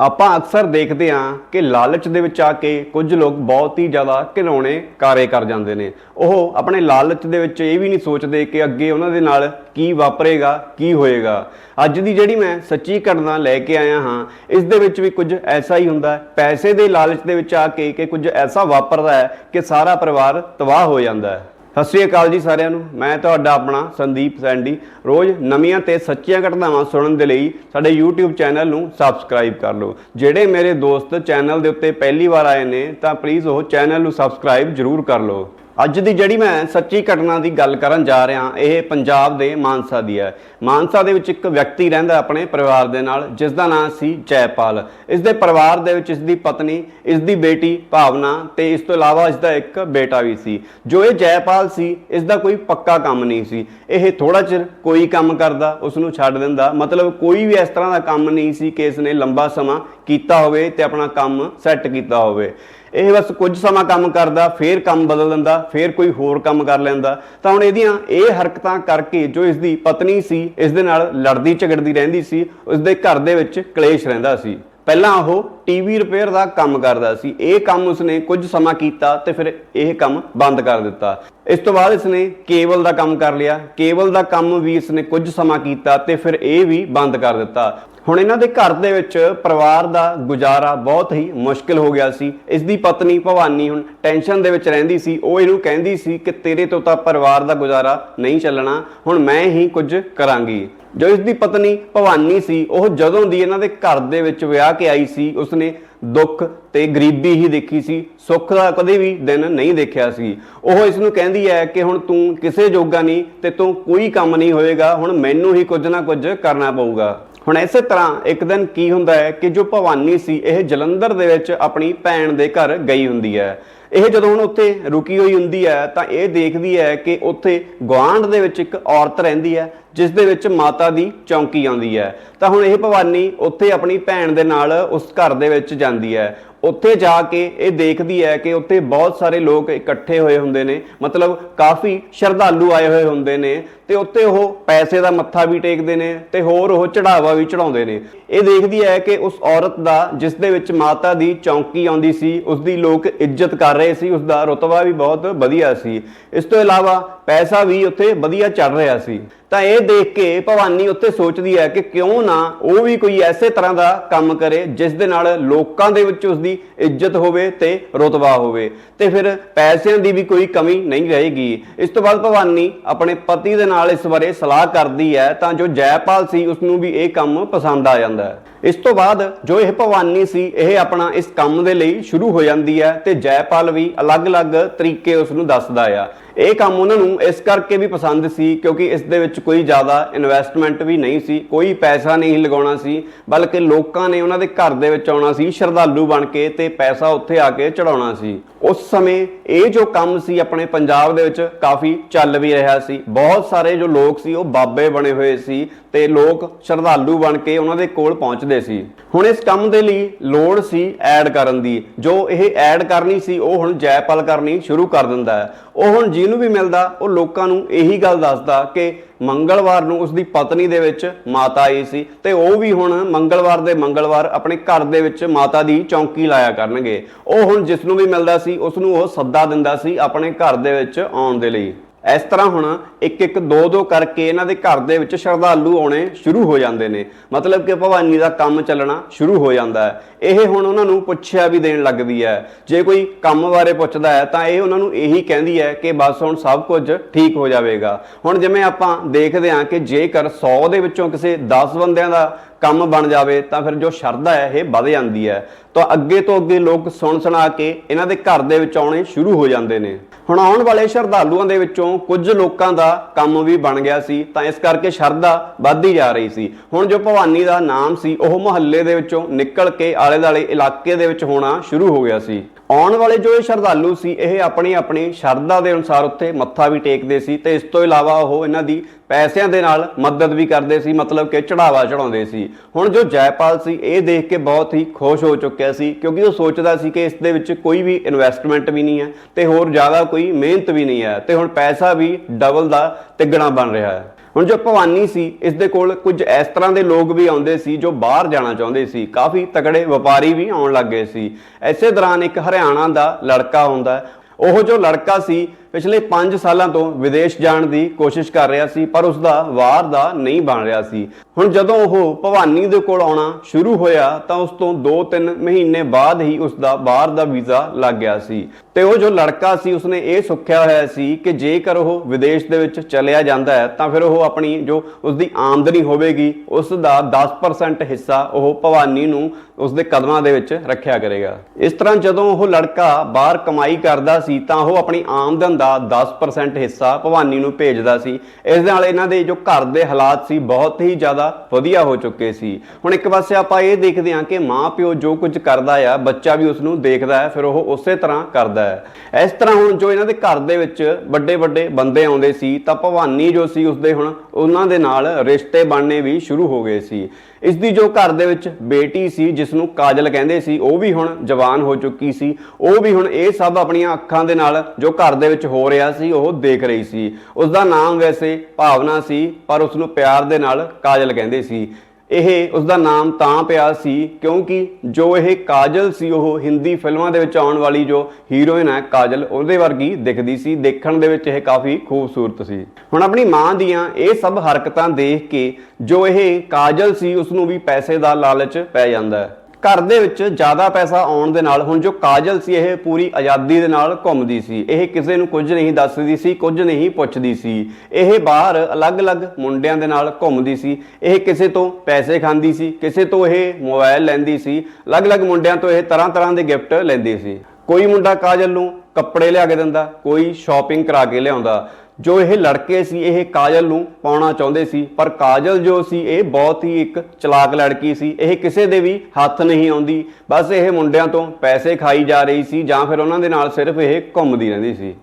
ਆਪਾਂ ਅਕਸਰ ਦੇਖਦੇ ਹਾਂ ਕਿ ਲਾਲਚ ਦੇ ਵਿੱਚ ਆ ਕੇ ਕੁਝ ਲੋਕ ਬਹੁਤ ਹੀ ਜ਼ਿਆਦਾ ਘਿਨੌਣੇ ਕਾਰੇ ਕਰ ਜਾਂਦੇ ਨੇ। ਉਹ ਆਪਣੇ ਲਾਲਚ ਦੇ ਵਿੱਚ ਇਹ ਵੀ ਨਹੀਂ ਸੋਚਦੇ ਕਿ ਅੱਗੇ ਉਹਨਾਂ ਦੇ ਨਾਲ ਕੀ ਵਾਪਰੇਗਾ, ਕੀ ਹੋਏਗਾ। ਅੱਜ ਦੀ ਜਿਹੜੀ ਮੈਂ ਸੱਚੀ ਘਟਨਾ ਲੈ ਕੇ ਆਇਆ ਹਾਂ, ਇਸ ਦੇ ਵਿੱਚ ਵੀ ਕੁਝ ਐਸਾ ਹੀ ਹੁੰਦਾ ਹੈ। ਪੈਸੇ ਦੇ ਲਾਲਚ ਦੇ ਵਿੱਚ ਆ ਕੇ ਕਿ ਕੁਝ ਐਸਾ ਵਾਪਰਦਾ ਹੈ ਕਿ ਸਾਰਾ ਪਰਿਵਾਰ ਤਬਾਹ ਹੋ ਜਾਂਦਾ ਹੈ। ਸਤਿ ਸ਼੍ਰੀ ਅਕਾਲ ਜੀ ਸਾਰਿਆਂ ਨੂੰ। ਮੈਂ ਤੁਹਾਡਾ ਆਪਣਾ ਸੰਦੀਪ ਸੈਂਡੀ। ਰੋਜ਼ ਨਵੀਆਂ ਤੇ ਸੱਚੀਆਂ ਘਟਨਾਵਾਂ ਸੁਣਨ ਦੇ ਲਈ ਸਾਡੇ YouTube ਚੈਨਲ ਨੂੰ ਸਬਸਕ੍ਰਾਈਬ ਕਰ ਲਓ। ਜਿਹੜੇ ਮੇਰੇ ਦੋਸਤ ਚੈਨਲ ਦੇ ਉੱਤੇ ਪਹਿਲੀ ਵਾਰ ਆਏ ਨੇ, ਤਾਂ ਪਲੀਜ਼ ਉਹ ਚੈਨਲ ਨੂੰ ਸਬਸਕ੍ਰਾਈਬ ਜ਼ਰੂਰ ਕਰ ਲਓ। ਅੱਜ ਦੀ ਜਿਹੜੀ ਮੈਂ ਸੱਚੀ ਘਟਨਾ ਦੀ ਗੱਲ ਕਰਨ ਜਾ ਰਿਹਾ, ਇਹ ਪੰਜਾਬ ਦੇ ਮਾਨਸਾ ਦੀ ਹੈ। ਮਾਨਸਾ ਦੇ ਵਿੱਚ ਇੱਕ ਵਿਅਕਤੀ ਰਹਿੰਦਾ ਆਪਣੇ ਪਰਿਵਾਰ ਦੇ ਨਾਲ ਜਿਸ ਦਾ ਨਾਮ ਸੀ ਜੈਪਾਲ। ਇਸ ਦੇ ਪਰਿਵਾਰ ਦੇ ਵਿੱਚ ਇਸ ਦੀ ਪਤਨੀ ਇਸ ਦੀ ਬੇਟੀ, ਭਾਵਨਾ ਤੇ ਇਸ ਤੋਂ ਇਲਾਵਾ ਇਸ ਦਾ ਇੱਕ ਬੇਟਾ ਵੀ ਸੀ। ਜੋ ਇਹ ਜੈਪਾਲ ਸੀ ਇਸ ਦਾ ਕੋਈ ਪੱਕਾ ਕੰਮ ਨਹੀਂ ਸੀ। ਇਹ ਥੋੜਾ ਚਿਰ ਕੋਈ ਕੰਮ ਕਰਦਾ ਉਸ ਨੂੰ ਛੱਡ ਦਿੰਦਾ। ਮਤਲਬ ਕੋਈ ਵੀ ਇਸ ਤਰ੍ਹਾਂ ਦਾ ਕੰਮ ਨਹੀਂ ਸੀ ਕਿ ਇਸ ਨੇ ਲੰਬਾ ਸਮਾਂ ਕੀਤਾ ਹੋਵੇ ਤੇ ਆਪਣਾ ਕੰਮ ਸੈੱਟ ਕੀਤਾ ਹੋਵੇ। ਇਹ ਬਸ ਕੁਝ ਸਮਾਂ ਕੰਮ ਕਰਦਾ, ਫੇਰ ਕੰਮ ਬਦਲ ਦਿੰਦਾ, ਫੇਰ ਕੋਈ ਹੋਰ ਕੰਮ ਕਰ ਲੈਂਦਾ। ਤਾਂ ਹੁਣ ਇਹਦੀਆਂ ਇਹ ਹਰਕਤਾਂ ਕਰਕੇ ਜੋ ਇਸ ਦੀ ਪਤਨੀ ਸੀ ਇਸ ਦੇ ਨਾਲ ਲੜਦੀ ਝਗੜਦੀ ਰਹਿੰਦੀ ਸੀ ਉਸ ਦੇ ਘਰ ਦੇ ਵਿੱਚ ਕਲੇਸ਼ ਰਹਿੰਦਾ ਸੀ। ਪਹਿਲਾਂ ਉਹ ਟੀਵੀ ਰਿਪੇਅਰ ਦਾ ਕੰਮ ਕਰਦਾ ਸੀ। ਇਹ ਕੰਮ ਉਸਨੇ ਕੁਝ ਸਮਾਂ ਕੀਤਾ ਤੇ ਫਿਰ ਇਹ ਕੰਮ ਬੰਦ ਕਰ ਦਿੱਤਾ। ਇਸ ਤੋਂ ਬਾਅਦ ਇਸਨੇ ਕੇਬਲ ਦਾ ਕੰਮ ਕਰ ਲਿਆ। ਕੇਬਲ ਦਾ ਕੰਮ ਵੀ ਇਸਨੇ ਕੁਝ ਸਮਾਂ ਕੀਤਾ ਤੇ ਫਿਰ ਇਹ ਵੀ ਬੰਦ ਕਰ ਦਿੱਤਾ। ਹੁਣ ਇਹਨਾਂ ਦੇ ਘਰ ਦੇ ਵਿੱਚ ਪਰਿਵਾਰ ਦਾ ਗੁਜ਼ਾਰਾ ਬਹੁਤ ਹੀ ਮੁਸ਼ਕਿਲ ਹੋ ਗਿਆ ਸੀ। ਇਸ ਦੀ ਪਤਨੀ ਭਵਾਨੀ ਹੁਣ ਟੈਨਸ਼ਨ ਦੇ ਵਿੱਚ ਰਹਿੰਦੀ ਸੀ। ਉਹ ਇਹਨੂੰ ਕਹਿੰਦੀ ਸੀ ਕਿ ਤੇਰੇ ਤੋਂ ਤਾਂ ਪਰਿਵਾਰ ਦਾ ਗੁਜ਼ਾਰਾ ਨਹੀਂ ਚੱਲਣਾ, ਹੁਣ ਮੈਂ ਹੀ ਕੁਝ ਕਰਾਂਗੀ। ਜੋ ਇਸ ਦੀ ਪਤਨੀ ਭਵਾਨੀ ਸੀ, ਉਹ ਜਦੋਂ ਦੀ ਇਹਨਾਂ ਦੇ ਘਰ ਦੇ ਵਿੱਚ ਵਿਆਹ ਕੇ ਆਈ ਸੀ, ਉਸਨੇ ਦੁੱਖ ਤੇ ਗਰੀਬੀ ਹੀ ਦੇਖੀ ਸੀ। ਸੁੱਖ ਦਾ ਕਦੇ ਵੀ ਦਿਨ ਨਹੀਂ ਦੇਖਿਆ ਸੀ। ਉਹ ਇਸ ਨੂੰ ਕਹਿੰਦੀ ਹੈ ਕਿ ਹੁਣ ਤੂੰ ਕਿਸੇ ਜੋਗਾ ਨਹੀਂ ਤੇ ਤੂੰ ਕੋਈ ਕੰਮ ਨਹੀਂ ਹੋਏਗਾ, ਹੁਣ ਮੈਨੂੰ ਹੀ ਕੁਝ ਨਾ ਕੁਝ ਕਰਨਾ ਪਊਗਾ। ਹੁਣ ਇਸੇ ਤਰ੍ਹਾਂ ਇੱਕ ਦਿਨ ਕੀ ਹੁੰਦਾ ਹੈ ਕਿ ਜੋ ਭਵਾਨੀ ਸੀ, ਇਹ ਜਲੰਧਰ ਦੇ ਵਿੱਚ ਆਪਣੀ ਭੈਣ ਦੇ ਘਰ ਗਈ ਹੁੰਦੀ ਹੈ। ਇਹ ਜਦੋਂ ਹੁਣ ਉੱਥੇ ਰੁਕੀ ਹੋਈ ਹੁੰਦੀ ਹੈ, ਤਾਂ ਇਹ ਦੇਖਦੀ ਹੈ ਕਿ ਉੱਥੇ ਗਵਾਂਢ ਦੇ ਵਿੱਚ ਇੱਕ ਔਰਤ ਰਹਿੰਦੀ ਹੈ, ਜਿਸ ਦੇ ਵਿੱਚ ਮਾਤਾ ਦੀ ਚੌਂਕੀ ਆਉਂਦੀ ਹੈ। ਤਾਂ ਹੁਣ ਇਹ ਭਵਾਨੀ ਉੱਥੇ ਆਪਣੀ ਭੈਣ ਦੇ ਨਾਲ ਉਸ ਘਰ ਦੇ ਵਿੱਚ ਜਾਂਦੀ ਹੈ। ਉੱਥੇ ਜਾ ਕੇ ਇਹ ਦੇਖਦੀ ਹੈ ਕਿ ਉੱਥੇ ਬਹੁਤ ਸਾਰੇ ਲੋਕ ਇਕੱਠੇ ਹੋਏ ਹੁੰਦੇ ਨੇ, ਮਤਲਬ ਕਾਫੀ ਸ਼ਰਧਾਲੂ ਆਏ ਹੋਏ ਹੁੰਦੇ ਨੇ ਤੇ ਉੱਥੇ ਉਹ ਪੈਸੇ ਦਾ ਮੱਥਾ ਵੀ ਟੇਕਦੇ ਨੇ ਤੇ ਹੋਰ ਉਹ ਚੜਾਵਾ ਵੀ ਚੜਾਉਂਦੇ ਨੇ। ਇਹ ਦੇਖਦੀ ਹੈ ਕਿ ਉਸ ਔਰਤ ਦਾ, ਜਿਸ ਦੇ ਵਿੱਚ ਮਾਤਾ ਦੀ ਚੌਂਕੀ ਆਉਂਦੀ ਸੀ, ਉਸ ਦੀ ਲੋਕ ਇੱਜ਼ਤ ਕਰ ਰਹੇ ਸੀ, ਉਸ ਦਾ ਰੁਤਬਾ ਵੀ ਬਹੁਤ ਵਧੀਆ ਸੀ। ਇਸ ਤੋਂ ਇਲਾਵਾ ਪੈਸਾ ਵੀ ਉੱਥੇ ਵਧੀਆ ਚੱਲ ਰਿਹਾ ਸੀ। ਤਾਂ ਇਹ ਦੇਖ ਕੇ ਭਵਾਨੀ ਉੱਤੇ ਸੋਚਦੀ ਹੈ ਕਿ ਕਿਉਂ ਨਾ ਉਹ ਵੀ ਕੋਈ ਐਸੇ ਤਰ੍ਹਾਂ ਦਾ ਕੰਮ ਕਰੇ ਜਿਸ ਦੇ ਨਾਲ ਲੋਕਾਂ ਦੇ ਵਿੱਚ ਉਸ ਦੀ ਇੱਜ਼ਤ ਹੋਵੇ ਤੇ ਰੁਤਬਾ ਹੋਵੇ। ਤੇ ਫਿਰ ਪੈਸਿਆਂ ਦੀ ਵੀ ਕੋਈ ਕਮੀ ਨਹੀਂ ਰਹੇਗੀ। ਇਸ ਤੋਂ ਬਾਅਦ ਭਵਾਨੀ ਆਪਣੇ ਪਤੀ ਦੇ ਨਾਲ ਇਸ ਬਾਰੇ ਸਲਾਹ ਕਰਦੀ ਹੈ ਤਾਂ ਜੋ ਜੈਪਾਲ ਸੀ ਉਸ ਨੂੰ ਵੀ ਇਹ ਕੰਮ ਪਸੰਦ ਆ ਜਾਂਦਾ ਹੈ। ਇਸ ਤੋਂ ਬਾਅਦ ਜੋ ਇਹ ਭਵਾਨੀ ਸੀ, ਇਹ ਆਪਣਾ ਇਸ ਕੰਮ ਦੇ ਲਈ ਸ਼ੁਰੂ ਹੋ ਜਾਂਦੀ ਹੈ ਤੇ ਜੈਪਾਲ ਵੀ ਅਲੱਗ-ਅਲੱਗ ਤਰੀਕੇ ਉਸ ਨੂੰ ਦੱਸਦਾ ਆ। ਇਹ ਕੰਮ ਉਹਨਾਂ ਨੂੰ ਇਸ ਕਰਕੇ ਵੀ ਪਸੰਦ ਸੀ ਕਿਉਂਕਿ ਇਸ ਦੇ ਵਿੱਚ ਕੋਈ ਜ਼ਿਆਦਾ ਇਨਵੈਸਟਮੈਂਟ ਵੀ ਨਹੀਂ ਸੀ, ਕੋਈ ਪੈਸਾ ਨਹੀਂ ਲਗਾਉਣਾ ਸੀ, ਬਲਕਿ ਲੋਕਾਂ ਨੇ ਉਹਨਾਂ ਦੇ ਘਰ ਦੇ ਵਿੱਚ ਆਉਣਾ ਸੀ, ਸ਼ਰਧਾਲੂ ਬਣ ਕੇ ਤੇ ਪੈਸਾ ਉੱਥੇ ਆ ਕੇ ਚੜਾਉਣਾ ਸੀ। ਉਸ ਸਮੇਂ ਇਹ ਜੋ ਕੰਮ ਸੀ ਆਪਣੇ ਪੰਜਾਬ ਦੇ ਵਿੱਚ ਕਾਫੀ ਚੱਲ ਵੀ ਰਿਹਾ ਸੀ। ਬਹੁਤ ਸਾਰੇ ਜੋ ਲੋਕ ਸੀ, ਉਹ ਬਾਬੇ ਬਣੇ ਹੋਏ ਸੀ ਤੇ ਲੋਕ ਸ਼ਰਧਾਲੂ ਬਣ ਕੇ ਉਹਨਾਂ ਦੇ ਕੋਲ ਪਹੁੰਚ ਪਹੁੰਚਦੇ ਸੀ। ਹੁਣ ਇਸ ਕੰਮ ਦੇ ਲਈ ਲੋੜ ਸੀ ਐਡ ਕਰਨ ਦੀ। ਜੋ ਇਹ ਐਡ ਕਰਨੀ ਸੀ, ਉਹ ਹੁਣ ਜੈਪਾਲ ਕਰਨੀ ਸ਼ੁਰੂ ਕਰ ਦਿੰਦਾ ਹੈ। ਉਹ ਹੁਣ ਜਿਹਨੂੰ ਵੀ ਮਿਲਦਾ, ਉਹ ਲੋਕਾਂ ਨੂੰ ਇਹੀ ਗੱਲ ਦੱਸਦਾ ਕਿ ਮੰਗਲਵਾਰ ਨੂੰ ਉਸ ਦੀ ਪਤਨੀ ਦੇ ਵਿੱਚ ਮਾਤਾ ਆਈ ਸੀ ਤੇ ਉਹ ਵੀ ਹੁਣ ਮੰਗਲਵਾਰ ਦੇ ਮੰਗਲਵਾਰ ਆਪਣੇ ਘਰ ਦੇ ਵਿੱਚ ਮਾਤਾ ਦੀ ਚੌਂਕੀ ਲਾਇਆ ਕਰਨਗੇ। ਉਹ ਹੁਣ ਜਿਸ ਨੂੰ ਵੀ ਮਿਲਦਾ ਸੀ ਉਸ ਨੂੰ ਉਹ ਸੱਦਾ ਦਿੰਦਾ ਸੀ ਆਪਣੇ ਘਰ ਦੇ ਵਿੱਚ ਆਉਣ ਦੇ ਲਈ। ਇਸ ਤਰ੍ਹਾਂ ਹੁਣ ਇੱਕ ਇੱਕ ਦੋ ਦੋ ਕਰਕੇ ਇਹਨਾਂ ਦੇ ਘਰ ਦੇ ਵਿੱਚ ਸ਼ਰਧਾਲੂ ਆਉਣੇ ਸ਼ੁਰੂ ਹੋ ਜਾਂਦੇ ਨੇ। ਮਤਲਬ ਕਿ ਭਵਾਨੀ ਦਾ ਕੰਮ ਚੱਲਣਾ ਸ਼ੁਰੂ ਹੋ ਜਾਂਦਾ ਹੈ। ਇਹ ਹੁਣ ਉਹਨਾਂ ਨੂੰ ਪੁੱਛਿਆ ਵੀ ਦੇਣ ਲੱਗਦੀ ਹੈ। ਜੇ ਕੋਈ ਕੰਮ ਬਾਰੇ ਪੁੱਛਦਾ ਹੈ ਤਾਂ ਇਹ ਉਹਨਾਂ ਨੂੰ ਇਹੀ ਕਹਿੰਦੀ ਹੈ ਕਿ ਬਸ ਹੁਣ ਸਭ ਕੁਝ ਠੀਕ ਹੋ ਜਾਵੇਗਾ। ਹੁਣ ਜਿਵੇਂ ਆਪਾਂ ਦੇਖਦੇ ਹਾਂ ਕਿ ਜੇਕਰ 100 ਦੇ ਵਿੱਚੋਂ ਕਿਸੇ 10 ਬੰਦਿਆਂ ਦਾ ਕੰਮ ਬਣ ਜਾਵੇ ਤਾਂ ਫਿਰ ਜੋ ਸ਼ਰਧਾ ਹੈ, ਇਹ ਵੱਧ ਜਾਂਦੀ ਹੈ। ਤਾਂ ਅੱਗੇ ਤੋਂ ਅੱਗੇ ਲੋਕ ਸੁਣ ਸੁਣਾ ਕੇ ਇਹਨਾਂ ਦੇ ਘਰ ਦੇ ਵਿੱਚ ਆਉਣੇ ਸ਼ੁਰੂ ਹੋ ਜਾਂਦੇ ਨੇ। ਹੁਣ ਆਉਣ ਵਾਲੇ ਸ਼ਰਧਾਲੂਆਂ ਦੇ ਵਿੱਚੋਂ ਕੁਝ ਲੋਕਾਂ ਦਾ ਕੰਮ ਵੀ ਬਣ ਗਿਆ ਸੀ, ਤਾਂ ਇਸ ਕਰਕੇ ਸ਼ਰਧਾ ਵੱਧਦੀ ਜਾ ਰਹੀ ਸੀ। ਹੁਣ ਜੋ ਭਵਾਨੀ ਦਾ ਨਾਮ ਸੀ, ਉਹ ਮੁਹੱਲੇ ਦੇ ਵਿੱਚੋਂ ਨਿਕਲ ਕੇ ਆਲੇ-ਦਾਲੇ ਇਲਾਕੇ ਦੇ ਵਿੱਚ ਹੋਣਾ ਸ਼ੁਰੂ ਹੋ ਗਿਆ ਸੀ। ਆਉਣ ਵਾਲੇ ਜੋ ਇਹ ਸ਼ਰਧਾਲੂ ਸੀ, ਇਹ ਆਪਣੀ ਆਪਣੀ ਸ਼ਰਧਾ ਦੇ ਅਨੁਸਾਰ ਉੱਥੇ ਮੱਥਾ ਵੀ ਟੇਕਦੇ ਸੀ ਤੇ ਇਸ ਤੋਂ ਇਲਾਵਾ ਉਹ ਇਹਨਾਂ ਦੀ ਪੈਸਿਆਂ ਦੇ ਨਾਲ ਮਦਦ ਵੀ ਕਰਦੇ ਸੀ, ਮਤਲਬ ਕਿ ਚੜਾਵਾ ਚੜਾਉਂਦੇ ਸੀ। ਹੁਣ ਜੋ ਜੈਪਾਲ ਸੀ, ਇਹ ਦੇਖ ਕੇ ਬਹੁਤ ਹੀ ਖੁਸ਼ ਹੋ ਚੁੱਕਿਆ ਸੀ, ਕਿਉਂਕਿ ਉਹ ਸੋਚਦਾ ਸੀ ਕਿ ਇਸ ਦੇ ਵਿੱਚ ਕੋਈ ਵੀ ਇਨਵੈਸਟਮੈਂਟ ਵੀ ਨਹੀਂ ਹੈ ਤੇ ਹੋਰ ਜ਼ਿਆਦਾ ਕੋਈ ਮਿਹਨਤ ਵੀ ਨਹੀਂ ਹੈ ਤੇ ਹੁਣ ਪੈਸਾ ਵੀ ਡਬਲ ਦਾ ਤਿੱਗਣਾ ਬਣ ਰਿਹਾ ਹੈ। ਹੁਣ ਜੋ ਭਵਾਨੀ ਸੀ, ਇਸ ਦੇ ਕੋਲ ਕੁਝ ਇਸ ਤਰ੍ਹਾਂ ਦੇ ਲੋਕ ਵੀ ਆਉਂਦੇ ਸੀ ਜੋ ਬਾਹਰ ਜਾਣਾ ਚਾਹੁੰਦੇ ਸੀ। ਕਾਫੀ ਤਕੜੇ ਵਪਾਰੀ ਵੀ ਆਉਣ ਲੱਗ ਗਏ ਸੀ। ਐਸੇ ਦੌਰਾਨ ਇੱਕ ਹਰਿਆਣਾ ਦਾ ਲੜਕਾ ਹੁੰਦਾ। ਉਹ ਜੋ ਲੜਕਾ ਸੀ ਪਿਛਲੇ 5 ਸਾਲਾਂ ਤੋਂ ਵਿਦੇਸ਼ ਜਾਣ ਦੀ ਕੋਸ਼ਿਸ਼ ਕਰ ਰਿਹਾ ਸੀ, ਪਰ ਉਸ ਦਾ ਵਾਰ ਦਾ ਨਹੀਂ ਬਣ ਰਿਹਾ ਸੀ। ਹੁਣ ਜਦੋਂ ਉਹ ਭਵਾਨੀ ਦੇ ਕੋਲ ਆਉਣਾ ਸ਼ੁਰੂ ਹੋਇਆ, ਤਾਂ ਉਸ ਤੋਂ 2-3 ਮਹੀਨੇ ਬਾਅਦ ਹੀ ਉਸ ਦਾ ਬਾਹਰ ਦਾ ਵੀਜ਼ਾ ਲੱਗ ਗਿਆ ਸੀ। ਤੇ ਉਹ ਜੋ ਲੜਕਾ ਸੀ, ਉਸਨੇ ਇਹ ਸੁੱਖਿਆ ਹੋਇਆ ਸੀ ਕਿ ਜੇਕਰ ਉਹ ਵਿਦੇਸ਼ ਦੇ ਵਿੱਚ ਚਲਿਆ ਜਾਂਦਾ ਹੈ, ਤਾਂ ਫਿਰ ਉਹ ਆਪਣੀ ਜੋ ਉਸ ਦੀ ਆਮਦਨੀ ਹੋਵੇਗੀ, ਉਸ ਦਾ 10% ਹਿੱਸਾ ਉਹ ਭਵਾਨੀ ਨੂੰ ਉਸ ਦੇ ਕਦਮਾਂ ਦੇ ਵਿੱਚ ਰੱਖਿਆ ਕਰੇਗਾ। ਇਸ ਤਰ੍ਹਾਂ ਜਦੋਂ ਉਹ ਲੜਕਾ ਬਾਹਰ ਕਮਾਈ ਕਰਦਾ ਸੀ, ਤਾਂ ਉਹ ਆਪਣੀ ਆਮਦਨ ਦਾ 10% ਹਿੱਸਾ ਭਵਾਨੀ ਨੂੰ ਭੇਜਦਾ ਸੀ। ਇਸ ਨਾਲ ਇਹਨਾਂ ਦੇ ਜੋ ਘਰ ਦੇ ਹਾਲਾਤ ਸੀ, ਬਹੁਤ ਹੀ ਜ਼ਿਆਦਾ ਵਧੀਆ ਹੋ ਚੁੱਕੇ ਸੀ। ਹੁਣ ਇੱਕ ਪਾਸੇ ਆਪਾਂ ਇਹ ਦੇਖਦੇ ਹਾਂ ਕਿ ਮਾਂ ਪਿਓ ਜੋ ਕੁਝ ਕਰਦਾ ਆ, ਬੱਚਾ ਵੀ ਉਸ ਨੂੰ ਦੇਖਦਾ ਹੈ, ਫਿਰ ਉਹ ਉਸੇ ਤਰ੍ਹਾਂ ਕਰਦਾ ਹੈ। ਇਸ ਤਰ੍ਹਾਂ ਹੁਣ ਜੋ ਇਹਨਾਂ ਦੇ ਘਰ ਦੇ ਵਿੱਚ ਵੱਡੇ ਵੱਡੇ ਬੰਦੇ ਆਉਂਦੇ ਸੀ, ਤਾਂ ਭਵਾਨੀ ਜੋ ਸੀ, ਉਸਦੇ ਹੁਣ ਉਹਨਾਂ ਦੇ ਨਾਲ ਰਿਸ਼ਤੇ ਬਣਨੇ ਵੀ ਸ਼ੁਰੂ ਹੋ ਗਏ ਸੀ। ਇਸ ਦੀ ਜੋ ਘਰ ਦੇ ਵਿੱਚ ਬੇਟੀ ਸੀ ਜਿਸ ਨੂੰ ਕਾਜਲ ਕਹਿੰਦੇ ਸੀ, ਉਹ ਵੀ ਹੁਣ ਜਵਾਨ ਹੋ ਚੁੱਕੀ ਸੀ। ਉਹ ਵੀ ਹੁਣ ਇਹ ਸਭ ਆਪਣੀਆਂ ਅੱਖਾਂ ਦੇ ਨਾਲ ਜੋ ਘਰ ਦੇ ਵਿੱਚ ਹੋ ਰਿਹਾ ਸੀ, ਉਹ ਦੇਖ ਰਹੀ ਸੀ। ਉਸ ਦਾ ਨਾਮ ਵੈਸੇ ਭਾਵਨਾ ਸੀ, ਪਰ ਉਸ ਨੂੰ ਪਿਆਰ ਦੇ ਨਾਲ ਕਾਜਲ ਕਹਿੰਦੇ ਸੀ। ਇਹ ਉਸ ਦਾ ਨਾਮ ਤਾਂ ਪਿਆ ਸੀ, ਕਿਉਂਕਿ ਜੋ ਇਹ ਕਾਜਲ ਸੀ, ਉਹ ਹਿੰਦੀ ਫਿਲਮਾਂ ਦੇ ਵਿੱਚ ਆਉਣ ਵਾਲੀ ਜੋ ਹੀਰੋਇਨ ਹੈ, ਕਾਜਲ, ਉਹਦੇ ਵਰਗੀ ਦਿਖਦੀ ਸੀ। ਦੇਖਣ ਦੇ ਵਿੱਚ ਇਹ ਕਾਫੀ ਖੂਬਸੂਰਤ ਸੀ। ਹੁਣ ਆਪਣੀ ਮਾਂ ਦੀਆਂ ਇਹ ਸਭ ਹਰਕਤਾਂ ਦੇਖ ਕੇ ਜੋ ਇਹ ਕਾਜਲ ਸੀ ਉਸ ਨੂੰ ਵੀ ਪੈਸੇ ਦਾ ਲਾਲਚ ਪੈ ਜਾਂਦਾ ਹੈ। ਘਰ ਦੇ ਵਿੱਚ ਜ਼ਿਆਦਾ ਪੈਸਾ ਆਉਣ ਦੇ ਨਾਲ, ਹੁਣ ਜੋ ਕਾਜਲ ਸੀ, ਇਹ ਪੂਰੀ ਆਜ਼ਾਦੀ ਦੇ ਨਾਲ ਘੁੰਮਦੀ ਸੀ। ਇਹ ਕਿਸੇ ਨੂੰ ਕੁਝ ਨਹੀਂ ਦੱਸਦੀ ਸੀ, ਕੁਝ ਨਹੀਂ ਪੁੱਛਦੀ ਸੀ। ਇਹ ਬਾਹਰ ਅਲੱਗ-ਅਲੱਗ ਮੁੰਡਿਆਂ ਦੇ ਨਾਲ ਘੁੰਮਦੀ ਸੀ। ਇਹ ਕਿਸੇ ਤੋਂ ਪੈਸੇ ਖਾਂਦੀ ਸੀ, ਕਿਸੇ ਤੋਂ ਇਹ ਮੋਬਾਈਲ ਲੈਂਦੀ ਸੀ। ਅਲੱਗ-ਅਲੱਗ ਮੁੰਡਿਆਂ ਤੋਂ ਇਹ ਤਰ੍ਹਾਂ-ਤਰ੍ਹਾਂ ਦੇ ਗਿਫਟ ਲੈਂਦੀ ਸੀ। ਕੋਈ ਮੁੰਡਾ ਕਾਜਲ ਨੂੰ ਕੱਪੜੇ ਲਿਆ ਕੇ ਦਿੰਦਾ, ਕੋਈ ਸ਼ਾਪਿੰਗ ਕਰਾ ਕੇ ਲਿਆਉਂਦਾ। ਜੋ ਇਹ ਲੜਕੇ ਸੀ, ਇਹ ਕਾਜਲ ਨੂੰ ਪਾਉਣਾ ਚਾਹੁੰਦੇ ਸੀ, ਪਰ ਕਾਜਲ ਜੋ ਸੀ, ਇਹ ਬਹੁਤ ਹੀ ਇੱਕ ਚਲਾਕ ਲੜਕੀ ਸੀ। ਇਹ ਕਿਸੇ ਦੇ ਵੀ ਹੱਥ ਨਹੀਂ ਆਉਂਦੀ। ਬਸ ਇਹ ਮੁੰਡਿਆਂ ਤੋਂ ਪੈਸੇ ਖਾਈ ਜਾ ਰਹੀ ਸੀ ਜਾਂ ਫਿਰ ਉਹਨਾਂ ਦੇ ਨਾਲ ਸਿਰਫ ਇਹ ਘੁੰਮਦੀ ਰਹਿੰਦੀ ਸੀ।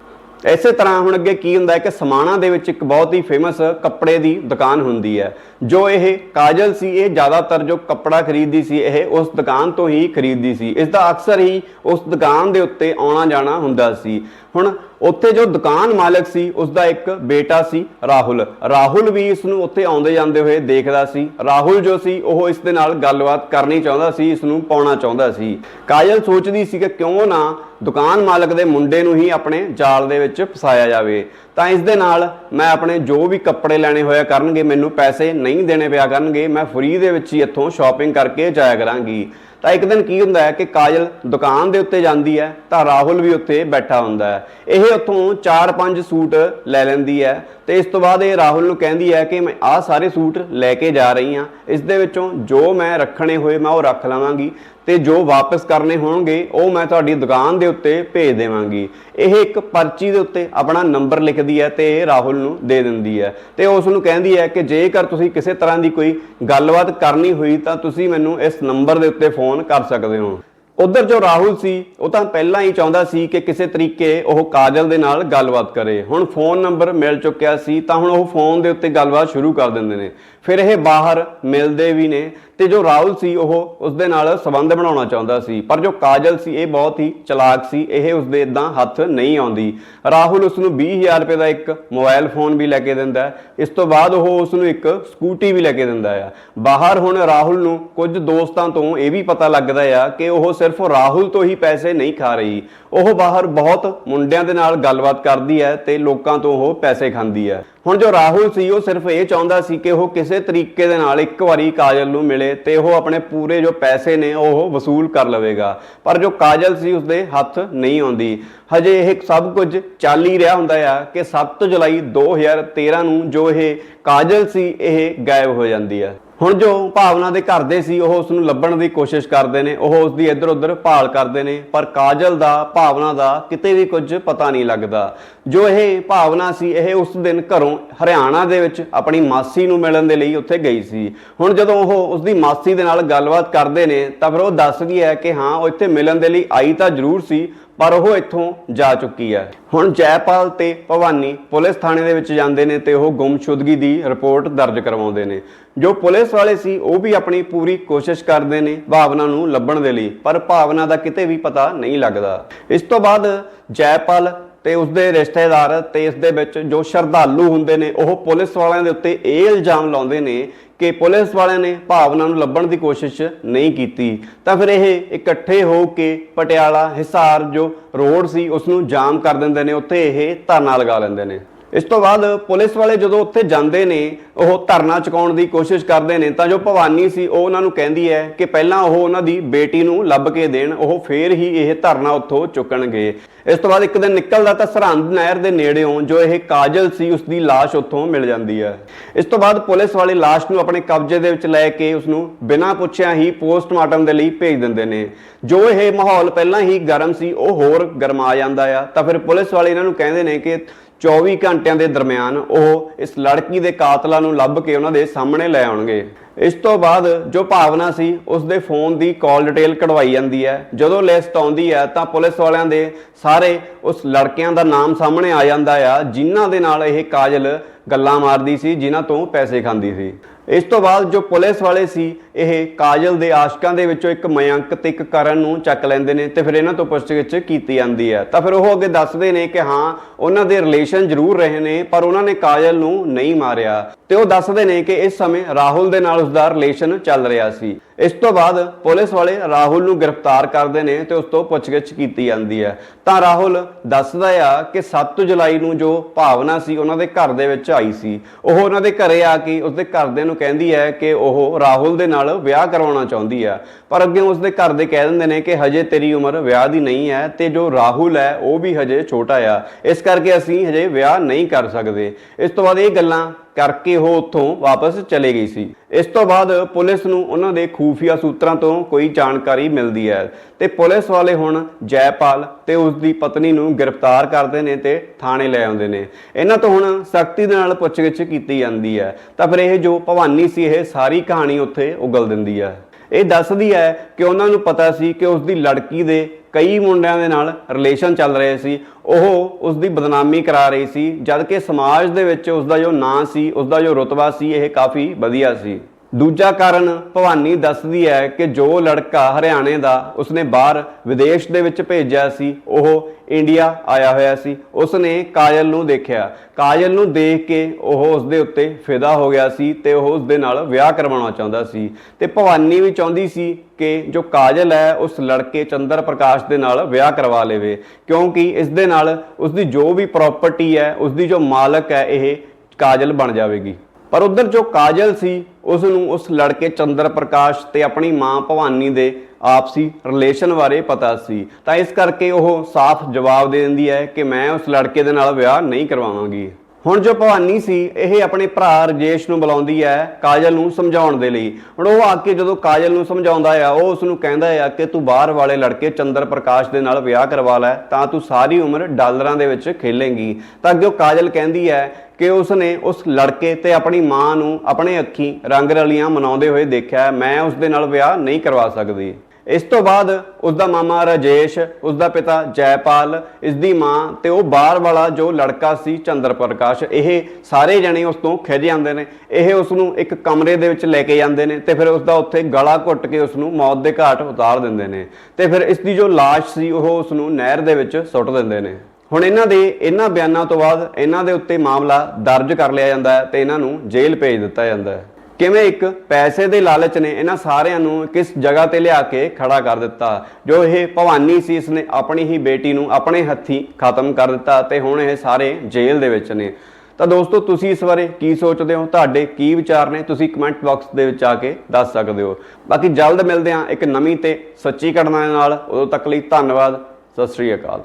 ਇਸੇ ਤਰ੍ਹਾਂ ਹੁਣ ਅੱਗੇ ਕੀ ਹੁੰਦਾ ਹੈ ਕਿ ਸਮਾਣਾ ਦੇ ਵਿੱਚ ਇੱਕ ਬਹੁਤ ਹੀ ਫੇਮਸ ਕੱਪੜੇ ਦੀ ਦੁਕਾਨ ਹੁੰਦੀ ਹੈ। ਜੋ ਇਹ ਕਾਜਲ ਸੀ, ਇਹ ਜ਼ਿਆਦਾਤਰ ਜੋ ਕੱਪੜਾ ਖਰੀਦਦੀ ਸੀ, ਇਹ ਉਸ ਦੁਕਾਨ ਤੋਂ ਹੀ ਖਰੀਦਦੀ ਸੀ। ਇਸ ਦਾ ਅਕਸਰ ਹੀ ਉਸ ਦੁਕਾਨ ਦੇ ਉੱਤੇ ਆਉਣਾ ਜਾਣਾ ਹੁੰਦਾ ਸੀ। ਹੁਣ ਉੱਥੇ ਜੋ ਦੁਕਾਨ ਮਾਲਕ ਸੀ ਉਸ ਦਾ ਇੱਕ ਬੇਟਾ ਸੀ, ਰਾਹੁਲ। ਰਾਹੁਲ ਵੀ ਇਸ ਨੂੰ ਉੱਥੇ ਆਉਂਦੇ ਜਾਂਦੇ ਹੋਏ ਦੇਖਦਾ ਸੀ। ਰਾਹੁਲ ਜੋ ਸੀ, ਉਹ ਇਸ ਦੇ ਨਾਲ ਗੱਲਬਾਤ ਕਰਨੀ ਚਾਹੁੰਦਾ ਸੀ ਇਸ ਨੂੰ ਪਾਉਣਾ ਚਾਹੁੰਦਾ ਸੀ। ਕਾਜਲ ਸੋਚਦੀ ਸੀ ਕਿ ਕਿਉਂ ਨਾ ਦੁਕਾਨ ਮਾਲਕ ਦੇ ਮੁੰਡੇ ਨੂੰ ਹੀ ਆਪਣੇ ਜਾਲ ਦੇ ਵਿੱਚ ਫਸਾਇਆ ਜਾਵੇ। ਤਾਂ ਇਸ ਦੇ ਨਾਲ ਮੈਂ ਆਪਣੇ ਜੋ ਵੀ ਕੱਪੜੇ ਲੈਣੇ ਹੋਇਆ ਕਰਨਗੇ, ਮੈਨੂੰ ਪੈਸੇ ਨਹੀਂ ਦੇਣੇ ਪਿਆ ਕਰਨਗੇ, ਮੈਂ ਫ੍ਰੀ ਦੇ ਵਿੱਚ ਹੀ ਇੱਥੋਂ ਸ਼ਾਪਿੰਗ ਕਰਕੇ ਜਾਇਆ ਕਰਾਂਗੀ। ਤਾਂ ਇੱਕ ਦਿਨ ਕੀ ਹੁੰਦਾ ਹੈ ਕਿ ਕਾਜਲ ਦੁਕਾਨ ਦੇ ਉੱਤੇ ਜਾਂਦੀ ਹੈ, ਤਾਂ ਰਾਹੁਲ ਵੀ ਉੱਥੇ ਬੈਠਾ ਹੁੰਦਾ ਹੈ। ਇਹ ਉੱਥੋਂ 4-5 ਸੂਟ ਲੈ ਲੈਂਦੀ ਹੈ ਤੇ ਇਸ ਤੋਂ ਬਾਅਦ ਇਹ ਰਾਹੁਲ ਨੂੰ ਕਹਿੰਦੀ ਹੈ ਕਿ ਮੈਂ ਆਹ ਸਾਰੇ ਸੂਟ ਲੈ ਕੇ ਜਾ ਰਹੀ ਹਾਂ। ਇਸ ਦੇ ਵਿੱਚੋਂ ਜੋ ਮੈਂ ਰੱਖਣੇ ਹੋਏ ਮੈਂ ਉਹ ਰੱਖ ਲਵਾਂਗੀ। ਤੇ ਜੋ ਵਾਪਸ ਕਰਨੇ ਹੋਣਗੇ, ਉਹ ਮੈਂ ਤੁਹਾਡੀ ਦੁਕਾਨ ਦੇ ਉੱਤੇ ਭੇਜ ਦੇਵਾਂਗੀ। ਇਹ ਇੱਕ ਪਰਚੀ ਦੇ ਉੱਤੇ ਆਪਣਾ ਨੰਬਰ ਲਿਖਦੀ ਹੈ ਤੇ ਇਹ ਰਾਹੁਲ ਨੂੰ ਦੇ ਦਿੰਦੀ ਹੈ। ਤੇ ਉਸ ਨੂੰ ਕਹਿੰਦੀ ਹੈ ਕਿ ਜੇਕਰ ਤੁਸੀਂ ਕਿਸੇ ਤਰ੍ਹਾਂ ਦੀ ਕੋਈ ਗੱਲਬਾਤ ਕਰਨੀ ਹੋਈ ਤਾਂ ਤੁਸੀਂ ਮੈਨੂੰ ਇਸ ਨੰਬਰ ਦੇ ਉੱਤੇ ਫੋਨ ਕਰ ਸਕਦੇ ਹੋ। ਉਧਰ ਜੋ ਰਾਹੁਲ ਸੀ, ਉਹ ਤਾਂ ਪਹਿਲਾਂ ਹੀ ਚਾਹੁੰਦਾ ਸੀ ਕਿ ਕਿਸੇ ਤਰੀਕੇ ਉਹ ਕਾਜਲ ਦੇ ਨਾਲ ਗੱਲਬਾਤ ਕਰੇ। ਹੁਣ ਫੋਨ ਨੰਬਰ ਮਿਲ ਚੁੱਕਿਆ ਸੀ ਤਾਂ ਹੁਣ ਉਹ ਫੋਨ ਦੇ ਉੱਤੇ ਗੱਲਬਾਤ ਸ਼ੁਰੂ ਕਰ ਦਿੰਦੇ ਨੇ। ਫਿਰ ਇਹ ਬਾਹਰ ਮਿਲਦੇ ਵੀ ਨੇ ਤੇ ਜੋ ਰਾਹੁਲ ਸੀ, ਉਹ ਉਸ ਦੇ ਨਾਲ ਸਬੰਧ ਬਣਾਉਣਾ ਚਾਹੁੰਦਾ ਸੀ। ਪਰ ਜੋ ਕਾਜਲ ਸੀ, ਇਹ ਬਹੁਤ ਹੀ ਚਲਾਕ ਸੀ। ਇਹ ਉਸ ਦੇ ਇਦਾਂ ਹੱਥ ਨਹੀਂ ਆਉਂਦੀ। ਰਾਹੁਲ ਉਸ ਨੂੰ 20000 ਰੁਪਏ ਦਾ ਇੱਕ ਮੋਬਾਈਲ ਫੋਨ ਵੀ ਲੈ ਕੇ ਦਿੰਦਾ ਇਸ ਤੋਂ ਬਾਅਦ ਉਹ ਉਸ ਨੂੰ ਇੱਕ ਸਕੂਟੀ ਵੀ ਲੈ ਕੇ ਦਿੰਦਾ ਆ। ਬਾਹਰ ਹੁਣ ਰਾਹੁਲ ਨੂੰ ਕੁਝ ਦੋਸਤਾਂ ਤੋਂ ਇਹ ਵੀ ਪਤਾ ਲੱਗਦਾ ਆ ਕਿ ਉਹ ਸਿਰਫ ਰਾਹੁਲ ਤੋਂ ਹੀ ਪੈਸੇ ਨਹੀਂ ਖਾ ਰਹੀ। ਉਹ ਬਾਹਰ ਬਹੁਤ ਮੁੰਡਿਆਂ ਦੇ ਨਾਲ ਗੱਲਬਾਤ ਕਰਦੀ ਹੈ ਤੇ ਲੋਕਾਂ ਤੋਂ ਉਹ ਪੈਸੇ ਖਾਂਦੀ ਹੈ। ਹੁਣ ਜੋ ਰਾਹੁਲ ਸੀ, ਉਹ ਸਿਰਫ ਇਹ ਚਾਹੁੰਦਾ ਸੀ ਕਿ ਉਹ ਕਿਸੇ ਤਰੀਕੇ ਦੇ ਨਾਲ ਇੱਕ ਵਾਰੀ ਕਾਜਲ ਨੂੰ ਮਿਲੇ। ਤੇ ਉਹ ਆਪਣੇ ਪੂਰੇ ਜੋ ਪੈਸੇ ਨੇ ਉਹ ਵਸੂਲ ਕਰ ਲਵੇਗਾ। ਪਰ ਜੋ ਕਾਜਲ ਸੀ, ਉਸਦੇ ਹੱਥ ਨਹੀਂ ਆਉਂਦੀ। ਹਜੇ ਇਹ ਸਭ ਕੁਝ ਚੱਲ ਹੀ ਰਿਹਾ ਹੁੰਦਾ ਆ ਕਿ 7 ਜੁਲਾਈ 2013 ਨੂੰ ਜੋ ਇਹ ਕਾਜਲ ਸੀ, ਇਹ ਗਾਇਬ ਹੋ ਜਾਂਦੀ ਹੈ ਹੁਣ ਜੋ ਭਾਵਨਾ ਦੇ ਘਰ ਦੇ ਸੀ, ਉਹ ਉਸ ਨੂੰ ਲੱਭਣ ਦੀ ਕੋਸ਼ਿਸ਼ ਕਰਦੇ ਨੇ, ਉਹ ਉਸ ਦੀ ਇੱਧਰ ਉੱਧਰ ਭਾਲ ਕਰਦੇ ਨੇ, ਪਰ ਕਾਜਲ ਦਾ, ਭਾਵਨਾ ਦਾ ਕਿਤੇ ਵੀ ਕੁਝ ਪਤਾ ਨਹੀਂ ਲੱਗਦਾ। ਜੋ ਇਹ ਭਾਵਨਾ ਸੀ, ਇਹ ਉਸ ਦਿਨ ਘਰੋਂ ਹਰਿਆਣਾ ਦੇ ਵਿੱਚ ਆਪਣੀ ਮਾਸੀ ਨੂੰ ਮਿਲਣ ਦੇ ਲਈ ਉੱਥੇ ਗਈ ਸੀ। ਹੁਣ ਜਦੋਂ ਉਹ ਉਸ ਦੀ ਮਾਸੀ ਦੇ ਨਾਲ ਗੱਲਬਾਤ ਕਰਦੇ ਨੇ, ਤਾਂ ਫਿਰ ਉਹ ਦੱਸਦੀ ਹੈ ਕਿ ਹਾਂ, ਉਹ ਇੱਥੇ ਮਿਲਣ ਦੇ ਲਈ ਆਈ ਤਾਂ ਜ਼ਰੂਰ ਸੀ ਪਰ ਉਹ ਇੱਥੋਂ ਜਾ ਚੁੱਕੀ ਹੈ। ਹੁਣ ਜੈਪਾਲ ਤੇ ਭਵਾਨੀ ਪੁਲਿਸ ਥਾਣੇ ਦੇ ਵਿੱਚ ਜਾਂਦੇ ਨੇ ਤੇ ਉਹ ਗੁੰਮਸ਼ੁਦਗੀ ਦੀ ਰਿਪੋਰਟ ਦਰਜ ਕਰਵਾਉਂਦੇ ਨੇ। ਜੋ ਪੁਲਿਸ ਵਾਲੇ ਸੀ, ਉਹ ਵੀ ਆਪਣੀ ਪੂਰੀ ਕੋਸ਼ਿਸ਼ ਕਰਦੇ ਨੇ ਭਾਵਨਾ ਨੂੰ ਲੱਭਣ ਦੇ ਲਈ, ਪਰ ਭਾਵਨਾ ਦਾ ਕਿਤੇ ਵੀ ਪਤਾ ਨਹੀਂ ਲੱਗਦਾ। ਇਸ ਤੋਂ ਬਾਅਦ ਜੈਪਾਲ ਤੇ ਉਸਦੇ ਰਿਸ਼ਤੇਦਾਰ ਤੇ ਇਸ ਦੇ ਵਿੱਚ ਜੋ ਸ਼ਰਧਾਲੂ ਹੁੰਦੇ ਨੇ, ਉਹ ਪੁਲਿਸ ਵਾਲਿਆਂ ਦੇ ਉੱਤੇ ਇਹ ਇਲਜ਼ਾਮ ਲਾਉਂਦੇ ਨੇ ਕਿ ਪੁਲਿਸ ਵਾਲਿਆਂ ਨੇ ਭਾਵਨਾ ਨੂੰ ਲੱਭਣ ਦੀ ਕੋਸ਼ਿਸ਼ ਨਹੀਂ ਕੀਤੀ। ਤਾਂ ਫਿਰ ਇਹ ਇਕੱਠੇ ਹੋ ਕੇ ਪਟਿਆਲਾ ਹਿਸਾਰ ਜੋ ਰੋਡ ਸੀ ਉਸ ਨੂੰ ਜਾਮ ਕਰ ਦਿੰਦੇ ਨੇ, ਉੱਥੇ ਇਹ ਧਰਨਾ ਲਗਾ ਲੈਂਦੇ ਨੇ। ਇਸ ਤੋਂ ਬਾਅਦ ਪੁਲਿਸ ਵਾਲੇ ਜਦੋਂ ਉੱਥੇ ਜਾਂਦੇ ਨੇ, ਉਹ ਧਰਨਾ ਚੁਕਾਉਣ ਦੀ ਕੋਸ਼ਿਸ਼ ਕਰਦੇ ਨੇ, ਤਾਂ ਜੋ ਭਵਾਨੀ ਸੀ, ਉਹ ਉਹਨਾਂ ਨੂੰ ਕਹਿੰਦੀ ਹੈ ਕਿ ਪਹਿਲਾਂ ਉਹ ਉਹਨਾਂ ਦੀ ਬੇਟੀ ਨੂੰ ਲੱਭ ਕੇ ਦੇਣ, ਉਹ ਫੇਰ ਹੀ ਇਹ ਧਰਨਾ ਉੱਥੋਂ ਚੁੱਕਣਗੇ। ਇਸ ਤੋਂ ਬਾਅਦ ਇੱਕ ਦਿਨ ਨਿਕਲਦਾ ਤਾਂ ਸਰਹੰਦ ਨਹਿਰ ਦੇ ਨੇੜਿਓਂ, ਜੋ ਇਹ ਕਾਜਲ ਸੀ, ਉਸ ਦੀ ਲਾਸ਼ ਉੱਥੋਂ ਮਿਲ ਜਾਂਦੀ ਹੈ। ਇਸ ਤੋਂ ਬਾਅਦ ਪੁਲਿਸ ਵਾਲੇ ਲਾਸ਼ ਨੂੰ ਆਪਣੇ ਕਬਜ਼ੇ ਦੇ ਵਿੱਚ ਲੈ ਕੇ ਉਸ ਨੂੰ ਬਿਨਾਂ ਪੁੱਛਿਆ ਹੀ ਪੋਸਟਮਾਰਟਮ ਦੇ ਲਈ ਭੇਜ ਦਿੰਦੇ ਨੇ। ਜੋ ਇਹ ਮਾਹੌਲ ਪਹਿਲਾਂ ਹੀ ਗਰਮ ਸੀ, ਉਹ ਹੋਰ ਗਰਮਾ ਜਾਂਦਾ ਆ। ਤਾਂ ਫਿਰ ਪੁਲਿਸ ਵਾਲੇ ਇਹਨਾਂ ਨੂੰ ਕਹਿੰਦੇ ਨੇ ਕਿ 24 ਘੰਟਿਆਂ ਦੇ ਦਰਮਿਆਨ ਉਹ ਇਸ ਲੜਕੀ ਦੇ ਕਾਤਲਾਂ ਨੂੰ ਲੱਭ ਕੇ ਉਹਨਾਂ ਦੇ ਸਾਹਮਣੇ ਲੈ ਆਉਣਗੇ। ਇਸ ਤੋਂ ਬਾਅਦ ਜੋ ਭਾਵਨਾ ਸੀ, ਉਸ ਦੇ ਫੋਨ ਦੀ ਕਾਲ ਡਿਟੇਲ ਕਢਵਾਈ ਜਾਂਦੀ ਹੈ। ਜਦੋਂ ਲਿਸਟ ਆਉਂਦੀ ਹੈ, ਤਾਂ ਪੁਲਿਸ ਵਾਲਿਆਂ ਦੇ ਸਾਰੇ ਉਸ ਲੜਕਿਆਂ ਦਾ ਨਾਮ ਸਾਹਮਣੇ ਆ ਜਾਂਦਾ ਆ, ਜਿਨ੍ਹਾਂ ਦੇ ਨਾਲ ਇਹ ਕਾਜਲ ਗੱਲਾਂ ਮਾਰਦੀ ਸੀ, ਜਿਨ੍ਹਾਂ ਤੋਂ ਪੈਸੇ ਖਾਂਦੀ ਸੀ। ਇਸ ਤੋਂ ਬਾਅਦ ਜੋ ਪੁਲਿਸ ਵਾਲੇ ਸੀ, ਇਹ ਕਾਜਲ ਦੇ ਆਸ਼ਕਾਂ ਦੇ ਵਿੱਚੋਂ ਇੱਕ ਮਯੰਕ ਤੇ ਇੱਕ ਕਰਨ ਨੂੰ ਚੱਕ ਲੈਂਦੇ ਨੇ ਤੇ ਫਿਰ ਇਹਨਾਂ ਤੋਂ ਪੁੱਛਗਿੱਛ ਕੀਤੀ ਜਾਂਦੀ ਹੈ। ਤਾਂ ਫਿਰ ਉਹ ਅੱਗੇ ਦੱਸਦੇ ਨੇ ਕਿ ਹਾਂ, ਉਹਨਾਂ ਦੇ ਰਿਲੇਸ਼ਨ ਜ਼ਰੂਰ ਰਹੇ ਨੇ, ਪਰ ਉਹਨਾਂ ਨੇ ਕਾਜਲ ਨੂੰ ਨਹੀਂ ਮਾਰਿਆ। ਤੇ ਉਹ ਦੱਸਦੇ ਨੇ ਕਿ ਇਸ ਸਮੇਂ ਰਾਹੁਲ ਦੇ ਨਾਲ ਉਸਦਾ ਰਿਲੇਸ਼ਨ ਚੱਲ ਰਿਹਾ ਸੀ। ਇਸ ਤੋਂ ਬਾਅਦ ਪੁਲਿਸ ਵਾਲੇ ਰਾਹੁਲ ਨੂੰ ਗ੍ਰਿਫਤਾਰ ਕਰਦੇ ਨੇ ਤੇ ਉਸ ਤੋਂ ਪੁੱਛਗਿੱਛ ਕੀਤੀ ਜਾਂਦੀ ਹੈ। ਤਾਂ ਰਾਹੁਲ ਦੱਸਦਾ ਆ ਕਿ 7 ਜੁਲਾਈ ਨੂੰ ਜੋ ਭਾਵਨਾ ਸੀ ਉਹਨਾਂ ਦੇ ਘਰ ਦੇ ਵਿੱਚ ਆਈ ਸੀ। ਉਹ ਉਹਨਾਂ ਦੇ ਘਰੇ ਆ ਕੇ ਉਸਦੇ ਘਰਦਿਆਂ ਨੂੰ ਕਹਿੰਦੀ ਹੈ ਕਿ ਉਹ ਰਾਹੁਲ ਦੇ ਨਾਲ ਵਿਆਹ ਕਰਵਾਉਣਾ ਚਾਹੁੰਦੀ ਆ ਪਰ ਅੱਗੇ ਉਸਦੇ ਘਰ ਦੇ ਕਹਿ ਦਿੰਦੇ ਨੇ ਕਿ ਹਜੇ ਤੇਰੀ ਉਮਰ ਵਿਆਹ ਦੀ ਨਹੀਂ ਹੈ ਤੇ ਜੋ ਰਾਹੁਲ ਹੈ ਉਹ ਵੀ ਹਜੇ ਛੋਟਾ ਆ। ਇਸ ਕਰਕੇ ਅਸੀਂ ਹਜੇ ਵਿਆਹ ਨਹੀਂ ਕਰ ਸਕਦੇ। ਇਸ ਤੋਂ ਬਾਅਦ ਇਹ ਗੱਲਾਂ ਕਰਕੇ ਉਹ ਉੱਥੋਂ ਵਾਪਸ ਚਲੇ ਗਈ ਸੀ। ਇਸ ਤੋਂ ਬਾਅਦ ਪੁਲਿਸ ਨੂੰ ਉਹਨਾਂ ਦੇ ਖੂਫੀਆ ਸੂਤਰਾਂ ਤੋਂ ਕੋਈ ਜਾਣਕਾਰੀ ਮਿਲਦੀ ਹੈ ਤੇ ਪੁਲਿਸ ਵਾਲੇ ਹੁਣ ਜੈਪਾਲ ਤੇ ਉਸ ਦੀ ਪਤਨੀ ਨੂੰ ਗ੍ਰਿਫਤਾਰ ਕਰਦੇ ਨੇ ਤੇ ਥਾਣੇ ਲੈ ਆਉਂਦੇ ਨੇ। ਇਹਨਾਂ ਤੋਂ ਹੁਣ ਸਖਤੀ ਦੇ ਨਾਲ ਪੁੱਛਗਿੱਛ ਕੀਤੀ ਜਾਂਦੀ ਹੈ। ਤਾਂ ਫਿਰ ਇਹ ਜੋ ਭਵਾਨੀ ਸੀ, ਇਹ ਸਾਰੀ ਕਹਾਣੀ ਉੱਥੇ ਉਗਲ ਦਿੰਦੀ ਹੈ। ਇਹ ਦੱਸਦੀ ਹੈ ਕਿ ਉਹਨਾਂ ਨੂੰ ਪਤਾ ਸੀ ਕਿ ਉਸ ਦੀ ਲੜਕੀ ਦੇ ਕਈ ਮੁੰਡਿਆਂ ਦੇ ਨਾਲ ਰਿਲੇਸ਼ਨ ਚੱਲ ਰਹੇ ਸੀ, ਉਹ ਉਸ ਦੀ ਬਦਨਾਮੀ ਕਰਾ ਰਹੀ ਸੀ ਜਦ ਕਿ ਸਮਾਜ ਦੇ ਵਿੱਚ ਉਸ ਦਾ ਜੋ ਨਾਂ ਸੀ ਉਸ ਦਾ ਜੋ ਰੁਤਬਾ ਸੀ, ਇਹ ਕਾਫੀ ਵਧੀਆ ਸੀ। ਦੂਜਾ ਕਾਰਨ ਭਵਾਨੀ ਦੱਸਦੀ ਹੈ ਕਿ ਜੋ ਲੜਕਾ ਹਰਿਆਣੇ ਦਾ ਉਸਨੇ ਬਾਹਰ ਵਿਦੇਸ਼ ਦੇ ਵਿੱਚ ਭੇਜਿਆ ਸੀ, ਉਹ ਇੰਡੀਆ ਆਇਆ ਹੋਇਆ ਸੀ ਉਸ ਨੇ ਕਾਜਲ ਨੂੰ ਦੇਖਿਆ। ਕਾਜਲ ਨੂੰ ਦੇਖ ਕੇ ਉਹ ਉਸ ਦੇ ਉੱਤੇ ਫਿਦਾ ਹੋ ਗਿਆ ਸੀ ਤੇ ਉਹ ਉਸ ਦੇ ਨਾਲ ਵਿਆਹ ਕਰਵਾਉਣਾ ਚਾਹੁੰਦਾ ਸੀ। ਤੇ ਭਵਾਨੀ ਵੀ ਚਾਹੁੰਦੀ ਸੀ ਕਿ ਜੋ ਕਾਜਲ ਹੈ, ਉਸ ਲੜਕੇ ਚੰਦਰ ਪ੍ਰਕਾਸ਼ ਦੇ ਨਾਲ ਵਿਆਹ ਕਰਵਾ ਲਵੇ, ਕਿਉਂਕਿ ਇਸ ਦੇ ਨਾਲ ਉਸ ਦੀ ਜੋ ਵੀ ਪ੍ਰਾਪਰਟੀ ਹੈ ਉਸ ਦੀ ਜੋ ਮਾਲਕ ਹੈ, ਇਹ ਕਾਜਲ ਬਣ ਜਾਵੇਗੀ। ਪਰ ਉਧਰ ਜੋ ਕਾਜਲ ਸੀ ਉਸ ਨੂੰ ਉਸ ਲੜਕੇ ਚੰਦਰ ਪ੍ਰਕਾਸ਼ ਤੇ ਆਪਣੀ ਮਾਂ ਭਵਾਨੀ ਦੇ ਆਪਸੀ ਰਿਲੇਸ਼ਨ ਬਾਰੇ ਪਤਾ ਸੀ। ਤਾਂ ਇਸ ਕਰਕੇ ਉਹ ਸਾਫ਼ ਜਵਾਬ ਦੇ ਦਿੰਦੀ ਹੈ ਕਿ ਮੈਂ ਉਸ ਲੜਕੇ ਦੇ ਨਾਲ ਵਿਆਹ ਨਹੀਂ ਕਰਵਾਵਾਂਗੀ। ਹੁਣ ਜੋ ਭਵਾਨੀ ਸੀ, ਇਹ ਆਪਣੇ ਭਰਾ ਰਜੇਸ਼ ਨੂੰ ਬੁਲਾਉਂਦੀ ਹੈ ਕਾਜਲ ਨੂੰ ਸਮਝਾਉਣ ਦੇ ਲਈ। ਹੁਣ ਉਹ ਆ ਕੇ ਜਦੋਂ ਕਾਜਲ ਨੂੰ ਸਮਝਾਉਂਦਾ ਆ, ਉਹ ਉਸ ਨੂੰ ਕਹਿੰਦਾ ਆ ਕਿ ਤੂੰ ਬਾਹਰ ਵਾਲੇ ਲੜਕੇ ਚੰਦਰ ਪ੍ਰਕਾਸ਼ ਦੇ ਨਾਲ ਵਿਆਹ ਕਰਵਾ ਲੈ, ਤਾਂ ਤੂੰ ਸਾਰੀ ਉਮਰ ਡਾਲਰਾਂ ਦੇ ਵਿੱਚ ਖੇਲੇਂਗੀ। ਤਾਂ ਅੱਗੇ ਉਹ ਕਾਜਲ ਕਹਿੰਦੀ ਹੈ ਕਿ ਉਸਨੇ ਉਸ ਲੜਕੇ ਤੇ ਆਪਣੀ ਮਾਂ ਨੂੰ ਆਪਣੇ ਅੱਖੀਂ ਰੰਗ ਰਲੀਆਂ ਮਨਾਉਂਦੇ ਹੋਏ ਦੇਖਿਆ, ਮੈਂ ਉਸ ਦੇ ਨਾਲ ਵਿਆਹ ਨਹੀਂ ਕਰਵਾ ਸਕਦੀ। ਇਸ ਤੋਂ ਬਾਅਦ ਉਸ ਦਾ ਮਾਮਾ ਰਾਜੇਸ਼ ਉਸ ਦਾ ਪਿਤਾ ਜੈਪਾਲ ਇਸ ਦੀ ਮਾਂ ਤੇ ਉਹ ਬਾਹਰ ਵਾਲਾ ਜੋ ਲੜਕਾ ਸੀ ਚੰਦਰ ਪ੍ਰਕਾਸ਼, ਇਹ ਸਾਰੇ ਜਣੇ ਉਸ ਤੋਂ ਖਿਜ ਜਾਂਦੇ ਨੇ। ਇਹ ਉਸ ਨੂੰ ਇੱਕ ਕਮਰੇ ਦੇ ਵਿੱਚ ਲੈ ਕੇ ਜਾਂਦੇ ਨੇ ਤੇ ਫਿਰ ਉਸ ਦਾ ਉੱਥੇ ਗਲਾ ਘੁੱਟ ਕੇ ਉਸ ਨੂੰ ਮੌਤ ਦੇ ਘਾਟ ਉਤਾਰ ਦਿੰਦੇ ਨੇ ਤੇ ਫਿਰ ਇਸ ਦੀ ਜੋ ਲਾਸ਼ ਸੀ, ਉਹ ਉਸ ਨੂੰ ਨਹਿਰ ਦੇ ਵਿੱਚ ਸੁੱਟ ਦਿੰਦੇ ਨੇ। ਹੁਣ ਇਹਨਾਂ ਦੇ, ਇਹਨਾਂ ਬਿਆਨਾਂ ਤੋਂ ਬਾਅਦ ਇਹਨਾਂ ਦੇ ਉੱਤੇ ਮਾਮਲਾ ਦਰਜ ਕਰ ਲਿਆ ਜਾਂਦਾ ਹੈ ਤੇ ਇਹਨਾਂ ਨੂੰ ਜੇਲ੍ਹ ਭੇਜ ਦਿੱਤਾ ਜਾਂਦਾ ਹੈ। ਕਿਵੇਂ ਇੱਕ ਪੈਸੇ ਦੇ ਲਾਲਚ ਨੇ ਇਹਨਾਂ ਸਾਰਿਆਂ ਨੂੰ ਕਿਸ ਜਗ੍ਹਾ ਤੇ ਲਿਆ ਕੇ ਖੜਾ ਕਰ ਦਿੱਤਾ? ਜੋ ਇਹ ਭਵਾਨੀ ਸੀ, ਇਸ ਨੇ ਆਪਣੀ ਹੀ ਬੇਟੀ ਨੂੰ ਆਪਣੇ ਹੱਥੀ ਖਤਮ ਕਰ ਦਿੱਤਾ ਤੇ ਹੁਣ ਇਹ ਸਾਰੇ ਜੇਲ੍ਹ ਦੇ ਵਿੱਚ ਨੇ। ਤਾਂ ਦੋਸਤੋ, ਤੁਸੀਂ ਇਸ ਬਾਰੇ ਕੀ ਸੋਚਦੇ ਹੋ? ਤੁਹਾਡੇ ਕੀ ਵਿਚਾਰ ਨੇ? ਤੁਸੀਂ ਕਮੈਂਟ ਬਾਕਸ ਦੇ ਵਿੱਚ ਆ ਕੇ ਦੱਸ ਸਕਦੇ ਹੋ। ਬਾਕੀ ਜਲਦ ਮਿਲਦੇ ਹਾਂ ਇੱਕ ਨਵੀਂ ਤੇ ਸੱਚੀ ਘਟਨਾ ਨਾਲ। ਉਦੋਂ ਤੱਕ ਲਈ ਧੰਨਵਾਦ। ਸਤਿ ਸ੍ਰੀ ਅਕਾਲ।